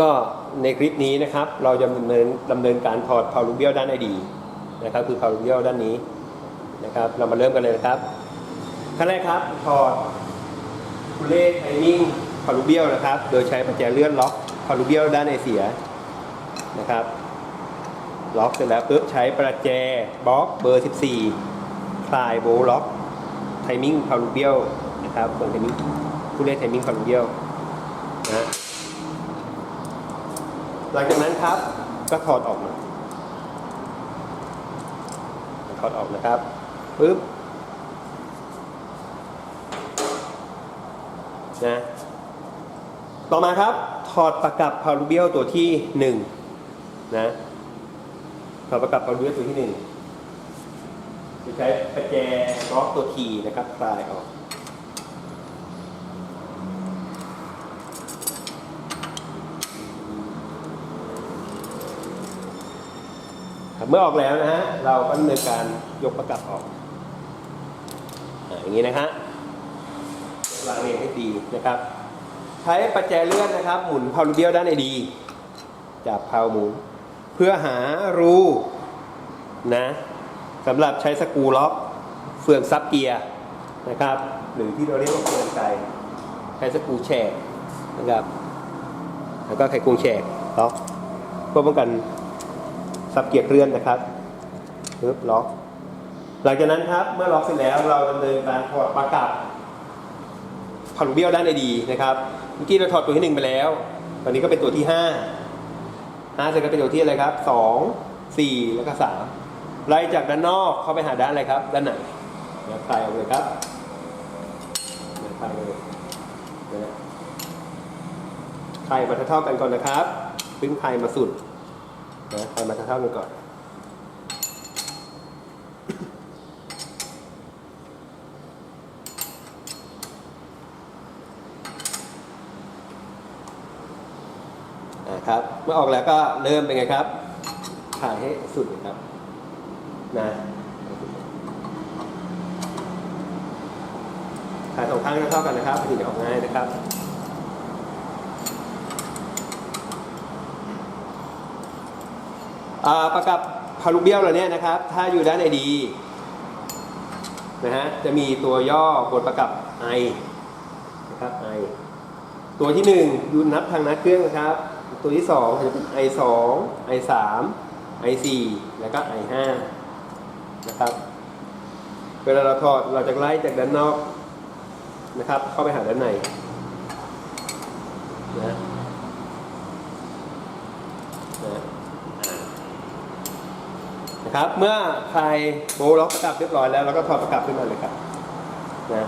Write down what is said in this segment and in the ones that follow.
ก็ในคลิปนี้นะครับเราจะดำเนินดำเนินการถอดพาวลูเบียลด้านไอดีนะครับคือพาวลูเบียลด้านนี้นะครับเรามาเริ่มกันเลยนะครับขั้นแรกครับถอดคูเล่ไทมิ่งพาวลูเบียลนะครับ โดยใช้ประแจเลื่อนล็อกพาวลูเบียลด้านไอเสียนะครับล็อกเสร็จแล้วปุ๊บใช้ประแจบล็อกเบอร์ 14 คลายโบล็อกไทมิ่งพาวลูเบียลนะครับเปิดไทมิ่งคูเล่ไทมิ่งพาวลูเบียลนะฮะ หลังจากนั้นครับก็ถอดออกมาถอดออกนะครับปึ๊บนะต่อมาครับ ถอดประกับพารูเบียลตัวที่หนึ่งนะถอดประกับพารูเบียลตัวที่หนึ่งจะใช้ประแจล็อกตัวทีนะครับคลายออก ครับ เมื่อออกแล้วนะฮะเราก็ดำเนินการยกประกับออกอย่างนี้นะฮะวางเรียงให้ดีนะครับ ใช้ประแจเลื่อนนะครับ หมุนพาลูเบียลด้านในดีจับพาหมุน เพื่อหารูนะสำหรับใช้สกรูล็อกเฟืองซับเกียร์นะครับ หรือที่เราเรียกว่าเฟืองไกใช้สกรูแฉกนะครับ แล้วก็ไขควงแฉกล็อกเพื่อป้องกัน ซับเกียร์เคลื่อนนะครับปึ๊บล็อก หลังจากนั้นครับเมื่อล็อกเสร็จแล้วเราดำเนินการถอดปลั๊กกับพารูเบี้ยลด้านในดีนะครับเมื่อกี้เราถอดตัวที่หนึ่งไปแล้วตอนนี้ก็เป็นตัวที่ห้าห้าเสร็จก็เป็นตัวที่อะไรครับสองสี่แล้วก็สามไล่จากด้านนอกเข้าไปหาด้านอะไรครับ ด้านไหนเดี๋ยวคลายออกเลยครับเดี๋ยวคลายเลยคลายมาเท่าๆกันก่อนนะครับ ซึ่งคลายมาสุด นะไปมาเท่าๆกันก่อน นะครับ เมื่อออกแล้วก็เริ่มเป็นไงครับ ถ่ายให้สุดเลยครับ นะถ่ายสองข้างเท่ากันนะครับถึงจะออกง่ายนะครับ อ่า ประกับพารุเบี้ยลเราเนี่ยนะครับ ถ้าอยู่ด้านในดีนะฮะจะมีตัวย่อบนประกับไอนะครับไอตัวที่หนึ่งดูนับทางนัดเครื่องนะครับ ตัวที่สองจะเป็นไอสองไอสามไอสี่แล้วก็ไอห้านะครับ เวลาเราถอดเราจะไล่จากด้านนอกนะครับ เข้าไปหาด้านในนะนะ นะ ครับ เมื่อคลายโบล็อกประกับเรียบร้อยแล้วเราก็ถอดประกับขึ้นมาเลยครับนะ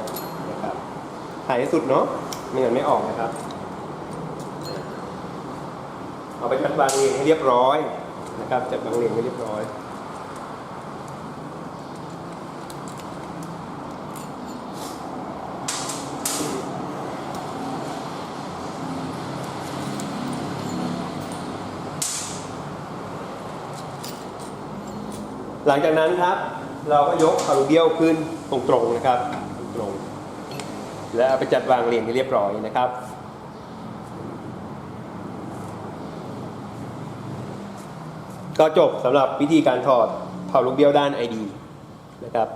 นะครับถ่ายให้สุดเนาะไม่งั้นไม่ออกนะครับ เอาไปจัดวางเรียงให้เรียบร้อยนะครับจัดวางเรียงให้เรียบร้อย หลังจากนั้นครับ เราก็ยกคารูเบียวขึ้นตรงๆนะครับตรงๆแล้วเอาไปจัดวางเรียงให้เรียบร้อยนะครับก็จบสำหรับวิธีการถอดเผาลูกเบี้ยวด้าน ID นะครับ